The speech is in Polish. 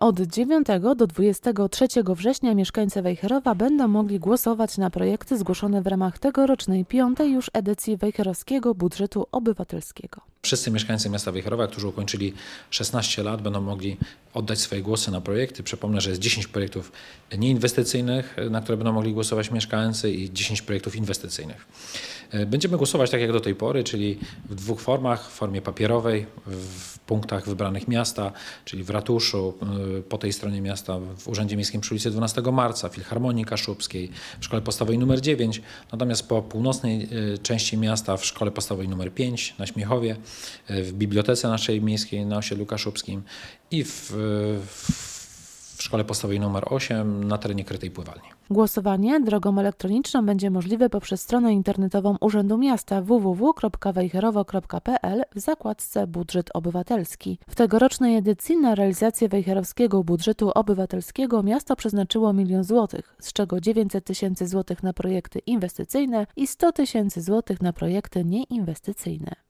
Od 9 do 23 września mieszkańcy Wejherowa będą mogli głosować na projekty zgłoszone w ramach tegorocznej piątej już edycji Wejherowskiego Budżetu Obywatelskiego. Wszyscy mieszkańcy miasta Wejherowa, którzy ukończyli 16 lat, będą mogli oddać swoje głosy na projekty. Przypomnę, że jest 10 projektów nieinwestycyjnych, na które będą mogli głosować mieszkańcy i 10 projektów inwestycyjnych. Będziemy głosować tak jak do tej pory, czyli w dwóch formach, w formie papierowej, w punktach wybranych miasta, czyli w ratuszu, y, po tej stronie miasta, w Urzędzie Miejskim przy ulicy 12 Marca, Filharmonii Kaszubskiej, w Szkole Podstawowej nr 9, natomiast po północnej y, części miasta w Szkole Podstawowej nr 5 na Śmiechowie, w bibliotece naszej miejskiej na osiedlu Kaszubskim i w, w w Szkole Podstawowej nr 8 na terenie krytej pływalni. Głosowanie drogą elektroniczną będzie możliwe poprzez stronę internetową Urzędu Miasta www.wejherowo.pl w zakładce Budżet Obywatelski. W tegorocznej edycji na realizację wejherowskiego budżetu obywatelskiego miasto przeznaczyło milion złotych, z czego 900 tysięcy złotych na projekty inwestycyjne i 100 tysięcy złotych na projekty nieinwestycyjne.